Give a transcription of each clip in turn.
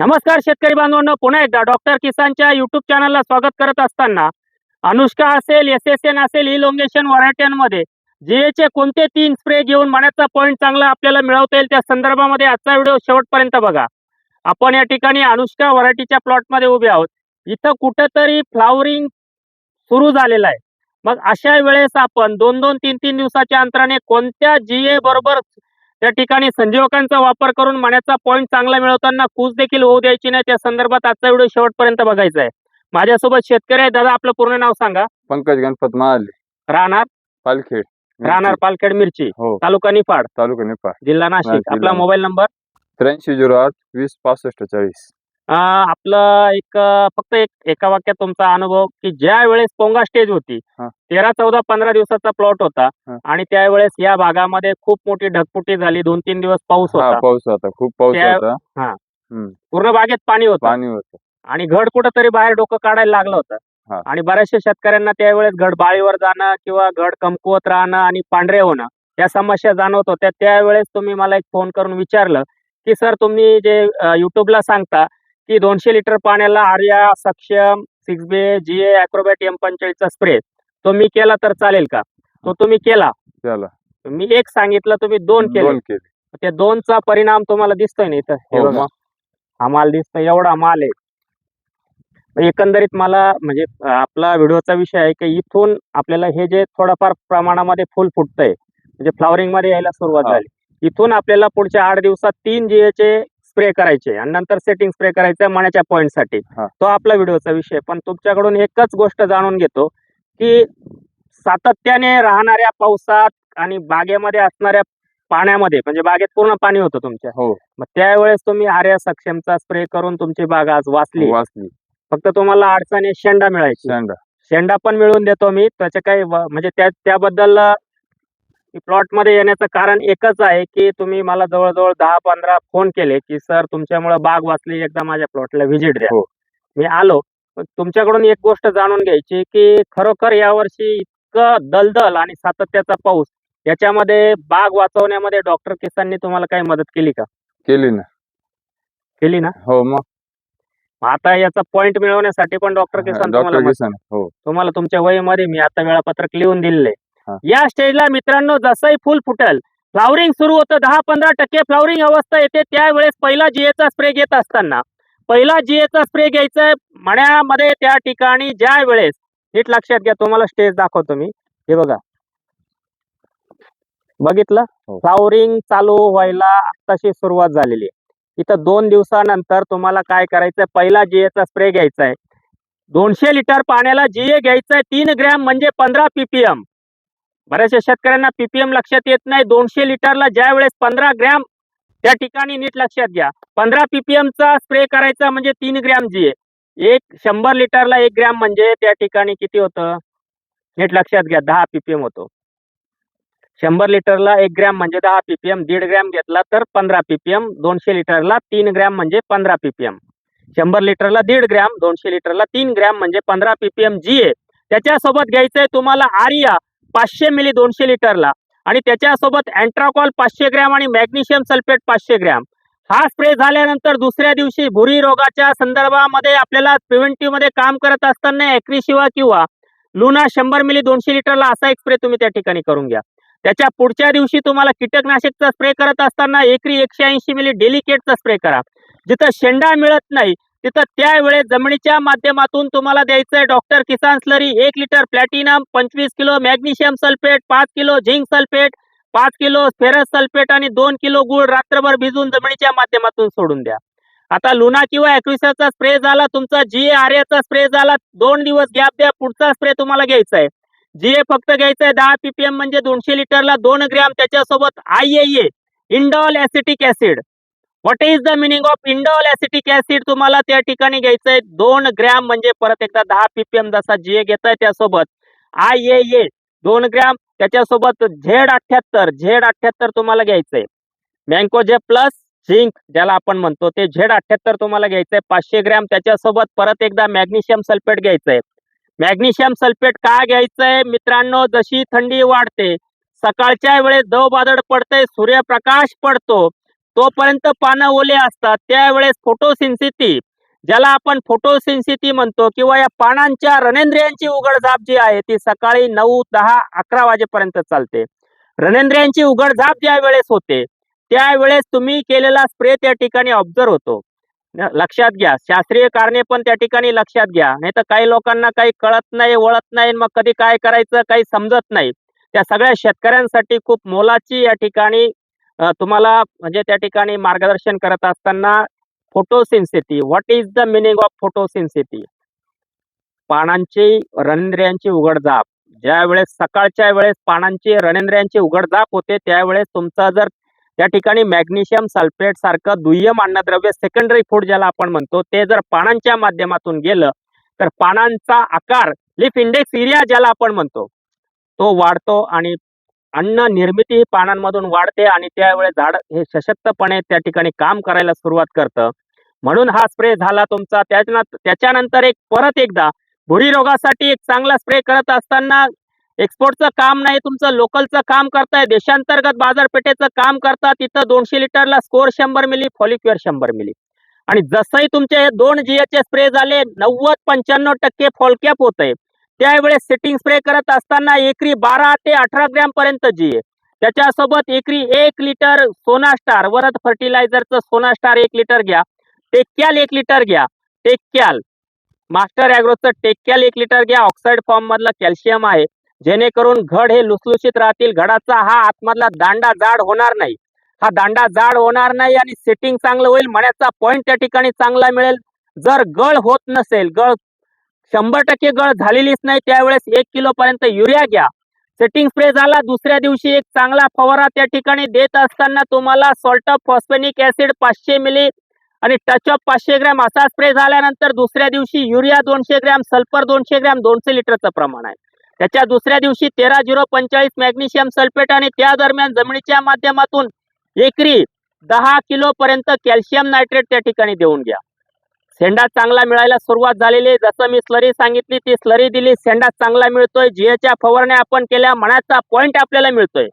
नमस्कार शेतकरी बांधवांनो पुन्हा एकदा डॉक्टर किसानच्या युट्यूब चॅनलला स्वागत करत असताना अनुष्का असेल एस एस एन असेल इलोंगेशन व्हरायट्यांमध्ये चे कोणते तीन स्प्रे घेऊन मण्याचा पॉईंट चांगला आपल्याला मिळवता येईल त्या संदर्भामध्ये आजचा व्हिडिओ शेवटपर्यंत बघा. आपण या ठिकाणी अनुष्का व्हरायटीच्या प्लॉटमध्ये उभे आहोत. इथं कुठंतरी फ्लावरिंग सुरू झालेलं आहे. मग अशा वेळेस आपण दोन दोन तीन तीन दिवसाच्या अंतराने कोणत्या जीए बरोबर त्या ठिकाणी संजीवकांचा वापर करून मण्याचा पॉईंट चांगला मिळवताना कूच देखील होऊ द्यायची नाही. त्या संदर्भात आजचा व्हिडिओ शेवटपर्यंत बघायचा आहे. माझ्यासोबत शेतकरी आहे. दादा आपलं पूर्ण नाव सांगा. पंकज गणपत महाले. राहणार? पालखेड. राहणार पालखेड मिरची. हो. तालुका निफाड. तालुका नेपाळ जिल्हा नाशिक. आपला. Mobile number? त्र्याऐंशी झिरो आठ वीस पासष्ट चाळीस. आपलं एक फक्त एक एका वाक्यात तुमचा अनुभव की ज्या वेळेस पोंगा स्टेज होती हा. तेरा चौदा पंधरा दिवसाचा प्लॉट होता हा. आणि त्यावेळेस या भागामध्ये खूप मोठी ढगफुटी झाली दोन तीन दिवस पाऊस हा होता. पाऊस होता खूप पाऊस त्या- होता. पूर्ण बागेत पाणी होतं. पाणी होतं. आणि घड कुठंतरी बाहेर डोकं काढायला लागलं होतं. हा. आणि बऱ्याचशा शेतकऱ्यांना त्यावेळेस घड बाळीवर जाणं किंवा घड कमकुवत राहणं आणि पांढरे होणं या समस्या जाणवत होत्या. त्यावेळेस तुम्ही मला एक फोन करून विचारलं की सर तुम्ही जे युट्यूबला सांगता की दोनशे लिटर पाण्याला आर्या सक्षम सिक्स बे जी ए अॅक्रोबॅट एम पंचेचाळीसचा स्प्रे. तो मी केला तर चालेल का? तो तुम्ही केला. मी एक सांगितलं तुम्ही दोन केले दोन केले. त्या दोनचा परिणाम तुम्हाला दिसतोय ना इथं? हे हो बघा. हा माल दिसतोय एवढा माल आहे. मग एकंदरीत मला म्हणजे अं, आपला व्हिडिओचा विषय आहे की इथून आपल्याला हे जे थोडंफार प्रमाणामध्ये फुल फुटतंय म्हणजे फ्लॉवरिंगमध्ये यायला सुरुवात हा. झाली. इथून आपल्याला पुढच्या आठ दिवसात तीन चे स्प्रे करायचे आणि नंतर सेटिंग स्प्रे करायचं मण्याच्या पॉईंटसाठी. हा. तो आपला व्हिडिओचा विषय पण तुमच्याकडून एकच गोष्ट जाणून घेतो की सातत्याने राहणाऱ्या पावसात आणि बागेमध्ये असणाऱ्या पाण्यामध्ये म्हणजे बागेत पूर्ण पाणी होतं तुमच्या. हो. मग त्यावेळेस तुम्ही आर्या सक्षमचा स्प्रे करून तुमची बाग आज वाचली. वाचली. फक्त तुम्हाला अडचणी शेंडा मिळायची. शेंडा. शेंडा पण मिळवून देतो मी. त्याचे काही व- म्हणजे त्या त्याबद्दल प्लॉटमध्ये येण्याचं कारण एकच आहे की तुम्ही मला जवळजवळ दहा पंधरा फोन केले की सर तुमच्यामुळे बाग वाचली एकदा माझ्या प्लॉटला व्हिजिट द्या. हो. मी आलो. तुमच्याकडून एक गोष्ट जाणून घ्यायची की खरोखर यावर्षी इतकं दलदल आणि सातत्याचा पाऊस याच्यामध्ये बाग वाचवण्यामध्ये डॉक्टर किसाननी तुम्हाला काही मदत केली का? केली ना. केली ना? हो मग. आता याचा पॉइंट मिळवण्यासाठी पण डॉक्टर किसान तुम्हाला हो. तुम्हाला तुमच्या वहीमध्ये मी आता वेळापत्रक लिहून दिलेलं. आहे. या स्टेजला मित्रांनो जसंही फुल फुटेल फ्लावरिंग सुरू होतं दहा पंधरा टक्के फ्लावरिंग अवस्था येते त्यावेळेस पहिला जीएचा स्प्रे घेत असताना. पहिला जीएचा स्प्रे घ्यायचा आहे मण्यामध्ये त्या ठिकाणी ज्या वेळेस नीट लक्षात घ्या तुम्हाला स्टेज दाखवतो मी. हे बघा. बघितलं? हो. फ्लावरिंग चालू व्हायला आताशी सुरुवात झालेली आहे. इथं दोन दिवसानंतर तुम्हाला काय करायचंय? पहिला जीएचा स्प्रे घ्यायचा आहे दोनशे लिटर पाण्याला जीए घ्यायचंय तीन ग्रॅम म्हणजे पंधरा पीपीएम बऱ्याचशा शेतकऱ्यांना पीपीएम लक्षात येत नाही. दोनशे लिटरला ज्या वेळेस पंधरा ग्रॅम त्या ठिकाणी नीट लक्षात घ्या. पंधरा पीपीएम चा स्प्रे करायचा म्हणजे तीन ग्रॅम जीए एक शंभर लिटरला एक ग्रॅम म्हणजे त्या ठिकाणी किती होतं? नीट लक्षात घ्या दहा पीपीएम होतो. शंभर लिटरला एक ग्रॅम म्हणजे दहा पीपीएम दीड ग्रॅम घेतला तर पंधरा पीपीएम दोनशे लिटरला तीन ग्रॅम म्हणजे पंधरा पीपीएम शंभर लिटरला दीड ग्रॅम दोनशे लिटरला तीन ग्रॅम म्हणजे पंधरा पीपीएम जी आहे. त्याच्यासोबत घ्यायचंय तुम्हाला आर्या. पाचशे मिली दोनशे लिटरला. आणि त्याच्यासोबत अँट्राकॉल पाचशे ग्रॅम आणि मॅग्नेशियम सल्फेट पाचशे ग्रॅम. हा स्प्रे झाल्यानंतर दुसऱ्या दिवशी भुरी रोगाच्या संदर्भामध्ये आपल्याला प्रिव्हेंटिव्हमध्ये काम करत असताना ॲक्रिशिवा किंवा लुना शंभर मिली दोनशे लिटरला असा एक स्प्रे तुम्ही त्या ठिकाणी करून घ्या. त्याच्या पुढच्या दिवशी तुम्हाला कीटकनाशकचा स्प्रे करत असताना एकरी एकशे ऐंशी मिली डेलिकेटचा स्प्रे करा. जिथं शेंडा मिळत नाही तिथं त्यावेळेस जमिनीच्या माध्यमातून तुम्हाला द्यायचंय डॉक्टर किसान स्लरी एक लिटर प्लॅटिनम पंचवीस किलो मॅग्नेशियम सल्फेट पाच किलो झिंक सल्फेट पाच किलो फेरस सल्फेट आणि दोन किलो गुळ रात्रभर भिजून जमिनीच्या माध्यमातून सोडून द्या. आता लुना किंवा अॅक्विसाचा स्प्रे झाला तुमचा जीए आर्याचा स्प्रे झाला दोन दिवस गॅप द्या पुढचा स्प्रे तुम्हाला घ्यायचा आहे जीए फक्त घ्यायचंय आहे दहा पीपीएम म्हणजे दोनशे लिटरला दोन ग्रॅम त्याच्यासोबत I A indole acetic acid what is the meaning of indole acetic acid तुम्हाला त्या ठिकाणी घ्यायचं आहे. दोन ग्रॅम म्हणजे परत एकदा दहा पीपीएम जसा जीए घेताय त्यासोबत आय ए ए दोन ग्रॅम त्याच्यासोबत झेड अठ्याहत्तर झेड अठ्याहत्तर तुम्हाला घ्यायचंय. मँकोजे प्लस झिंक ज्याला आपण म्हणतो ते झेड अठ्याहत्तर तुम्हाला घ्यायचंय. पाचशे ग्रॅम त्याच्यासोबत परत एकदा मॅग्नेशियम सल्फेट घ्यायचंय. मॅग्नेशियम सल्फेट का घ्यायचंय? मित्रांनो जशी थंडी वाढते सकाळच्या वेळेस दव बादळ पडतंय सूर्यप्रकाश पडतो. तोपर्यंत पानं ओले असतात. त्यावेळेस फोटोसिन्सिटी ज्याला आपण फोटोसिन्सिटी म्हणतो किंवा या पानांच्या रणेंद्रियांची उघडझाप जी आहे ती सकाळी नऊ दहा अकरा वाजेपर्यंत चालते. रणेंद्रियांची उघडझाप ज्या वेळेस होते त्यावेळेस तुम्ही केलेला स्प्रे त्या ठिकाणी ऑब्झर्व होतो. लक्षात घ्या शास्त्रीय कारणे पण त्या ठिकाणी लक्षात घ्या. नाही तर काही लोकांना काही कळत नाही वळत नाही मग कधी काय करायचं काही समजत नाही. त्या सगळ्या शेतकऱ्यांसाठी खूप मोलाची या ठिकाणी तुम्हाला म्हणजे त्या ठिकाणी मार्गदर्शन करत असताना photosensitivity what is the meaning of photosensitivity पानांची रणेंद्रियांची उघडझाप. ज्या वेळेस सकाळच्या वेळेस पानांची रणेंद्रियांची उघडझाप होते त्यावेळेस तुमचा जर त्या ठिकाणी मॅग्नेशियम सल्फेट सारखं दुय्यम अन्नद्रव्य सेकंडरी फूड ज्याला आपण म्हणतो ते जर पानांच्या माध्यमातून गेलं तर पानांचा आकार लिफ इंडेक्स एरिया ज्याला आपण म्हणतो तो वाढतो आणि अन्न निर्मिती ही पानांमधून वाढते आणि त्यावेळेस झाड हे सशक्तपणे त्या ठिकाणी काम करायला सुरुवात करतं. म्हणून हा स्प्रे झाला तुमचा. त्याच्यानंतर त्याच्यानंतर एक परत एकदा भुरी रोगासाठी एक चांगला स्प्रे करत असताना एक्सपोर्टचं काम नाही तुमचं लोकलचं काम करताय देशांतर्गत बाजारपेठेचं काम करता तिथं दोनशे लिटरला स्कोर शंभर मिली फॉलिक्युअर शंभर मिली. आणि जसंही तुमचे हे दोन जीएचे स्प्रे झाले नव्वद पंच्याण्णव टक्के फॉलकॅप होत आहे त्यावेळेस सेटिंग स्प्रे करत असताना एकरी बारा ते अठरा ग्रॅम पर्यंत जी आहे. त्याच्यासोबत एकरी एक लिटर सोना स्टार वरद फर्टिलायझरचं सोना स्टार एक लिटर घ्या. टेक्याल एक लिटर घ्या. टेक्याल. मास्टर ॲग्रोचं टेक्याल एक लिटर घ्या. ऑक्साईड फॉर्म मधलं कॅल्शियम आहे. जेणेकरून घड हे लुसलुशीत राहतील. घडाचा हा आतमधला दांडा जाड होणार नाही. हा दांडा जाड होणार नाही आणि सेटिंग चांगलं होईल. मण्याचा पॉईंट त्या ठिकाणी चांगला मिळेल. जर गळ होत नसेल गळ शंभर टक्के गळ झालेलीच नाही. त्यावेळेस एक किलो पर्यंत युरिया घ्या. सेटिंग स्प्रे झाला दुसऱ्या दिवशी एक चांगला फवारा त्या ठिकाणी देत असताना तुम्हाला सॉल्ट ऑफ फॉस्फेनिक ऍसिड पाचशे मिली आणि टच ऑफ पाचशे ग्रॅम असा स्प्रे झाल्यानंतर दुसऱ्या दिवशी युरिया दोनशे ग्रॅम सल्फर दोनशे ग्रॅम दोनशे लिटरचं प्रमाण आहे. त्याच्या दुसऱ्या दिवशी तेरा झिरो पंचेचाळीस मॅग्नेशियम सल्फेट आणि त्या दरम्यान जमिनीच्या माध्यमातून एकरी दहा किलो पर्यंत कॅल्शियम नायट्रेट त्या ठिकाणी देऊन घ्या. शेंडा चांगला मिळायला सुरुवात झालेली जसं मी स्लरी सांगितली ती स्लरी दिली शेंडा चांगला मिळतोय. जिएच्या फवारण्या आपण केल्या मनाचा पॉइंट आपल्याला मिळतोय.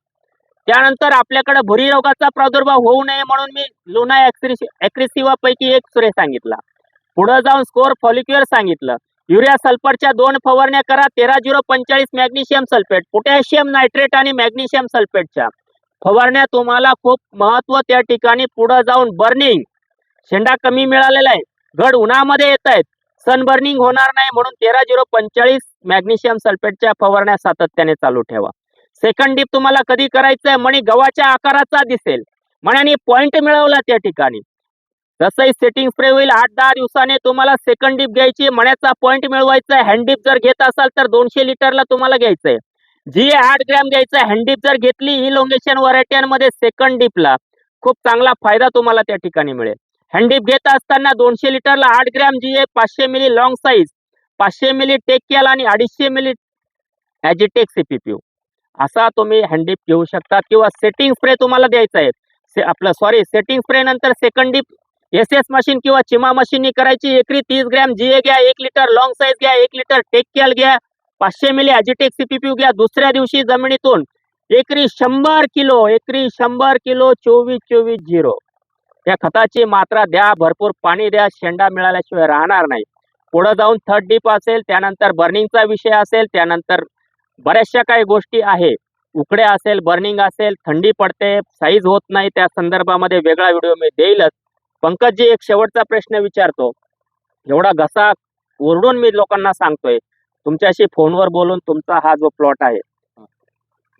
त्यानंतर आपल्याकडे भुरी रोगाचा प्रादुर्भाव होऊ नये म्हणून मी लुना ऍक्रिसिवा पैकी एक सुरे सांगितला. पुढे जाऊन स्कोर फॉलिक्युअर सांगितलं. युरिया सल्फरच्या दोन फवारण्या करा. तेरा झिरो पंचेचाळीस मॅग्नेशियम सल्फेट पोटॅशियम नायट्रेट आणि मॅग्नेशियम सल्फेटच्या फवारण्या तुम्हाला खूप महत्त्व त्या ठिकाणी पुढे जाऊन बर्निंग शेंडा कमी मिळालेला आहे. घड उन्हामध्ये येत आहेत सनबर्निंग होणार नाही म्हणून तेरा झिरो पंचेचाळीस मॅग्नेशियम सल्फेटच्या फवारण्या सातत्याने चालू ठेवा. सेकंड डीप तुम्हाला कधी करायचं आहे गव्हाच्या आकाराचा दिसेल. मण्याने पॉइंट मिळवला त्या ठिकाणी. जसंही सेटिंग स्प्रे होईल आठ दहा दिवसाने तुम्हाला सेकंड डीप घ्यायची. मण्याचा पॉइंट मिळवायचा आहे. हँड जर घेत असाल तर दोनशे लिटरला तुम्हाला घ्यायचंय. जी आठ ग्रॅम घ्यायचं हँड डीप जर घेतली ही लोंगेशन व्हरायट्यांमध्ये सेकंड डीपला खूप चांगला फायदा तुम्हाला त्या ठिकाणी मिळेल. हँडीप घेत असताना दोनशे लिटरला आठ ग्रॅम जी आहे पाचशे मिली लॉंग साईज पाचशे मिली टेकियल आणि अडीचशे मिली ॲजिटेक सीपीपीओ असा तुम्ही हँडीप घेऊ शकता किंवा सेटिंग स्प्रे तुम्हाला द्यायचा आहे. से आपलं सॉरी सेटिंग स्प्रे नंतर second deep S S machine किंवा चिमा मशीननी करायची. एकरी तीस ग्रॅम जी ए घ्या एक लिटर लॉंग साईज घ्या एक लिटर टेकियल घ्या पाचशे मिली ॲजिटेक सीपीपीओ घ्या. दुसऱ्या दिवशी जमिनीतून एकरी शंभर किलो एकरी शंभर किलो चोवीस चोवीस झिरो. या खताची मात्रा द्या भरपूर पाणी द्या शेंडा मिळाल्याशिवाय राहणार नाही. पुढे जाऊन थर्ड डीप असेल त्यानंतर बर्निंगचा विषय असेल त्यानंतर बऱ्याचशा काही गोष्टी आहे. उकडे असेल बर्निंग असेल थंडी पडते साईज होत नाही त्या संदर्भामध्ये वेगळा व्हिडिओ मी देईलच. पंकजजी एक शेवटचा प्रश्न विचारतो. एवढा घसा ओरडून मी लोकांना सांगतोय. तुमच्याशी फोनवर बोलून तुमचा हा जो प्लॉट आहे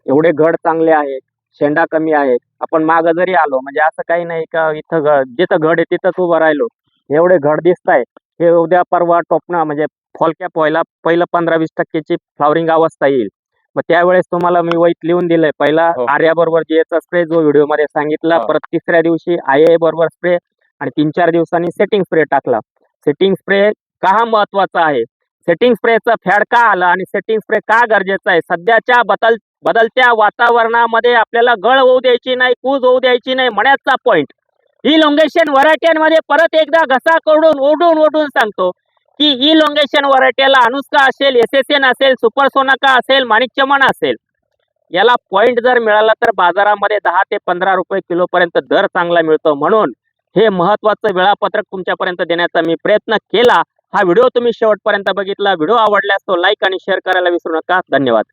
एवढे घड चांगले आहेत. शेंडा कमी आहे. आपण माग जरी आलो म्हणजे असं काही नाही का इथं जिथं घड आहे तिथंच उभं राहिलो. एवढे घड दिसत आहे हे उद्या परवा टोपणं म्हणजे फॉलकॅप व्हायला पहिलं पंधरा वीस टक्केची फ्लॉवरिंग अवस्था येईल. मग त्यावेळेस तुम्हाला मी वैत लिहून दिलंय. पहिला हो. आर्याबरोबर जीएचा स्प्रे जो व्हिडिओमध्ये सांगितला. परत तिसऱ्या दिवशी आय बरोबर स्प्रे आणि तीन चार दिवसांनी सेटिंग स्प्रे टाकला. सेटिंग स्प्रे का महत्त्वाचा आहे? सेटिंग स्प्रेचा फॅड का आला आणि सेटिंग स्प्रे का गरजेचा आहे? सध्याच्या बदल बदलत्या वातावरणामध्ये आपल्याला गळ होऊ द्यायची नाही कूज होऊ द्यायची नाही म्हणायचा पॉईंट इलोंगेशन व्हरायट्यांमध्ये परत एकदा घसा करून ओढून ओढून सांगतो की इलोंगेशन व्हरायटीला अनुष्का असेल एस एस एन असेल सुपर सोनाका असेल माणिक असेल. याला पॉईंट जर मिळाला तर बाजारामध्ये दहा ते पंधरा रुपये किलोपर्यंत दर चांगला मिळतो. म्हणून हे महत्वाचं वेळापत्रक तुमच्यापर्यंत देण्याचा मी प्रयत्न केला. हा व्हिडिओ तुम्ही शेवटपर्यंत बघितला. व्हिडिओ आवडल्यास तो लाईक आणि शेअर करायला विसरू नका. धन्यवाद.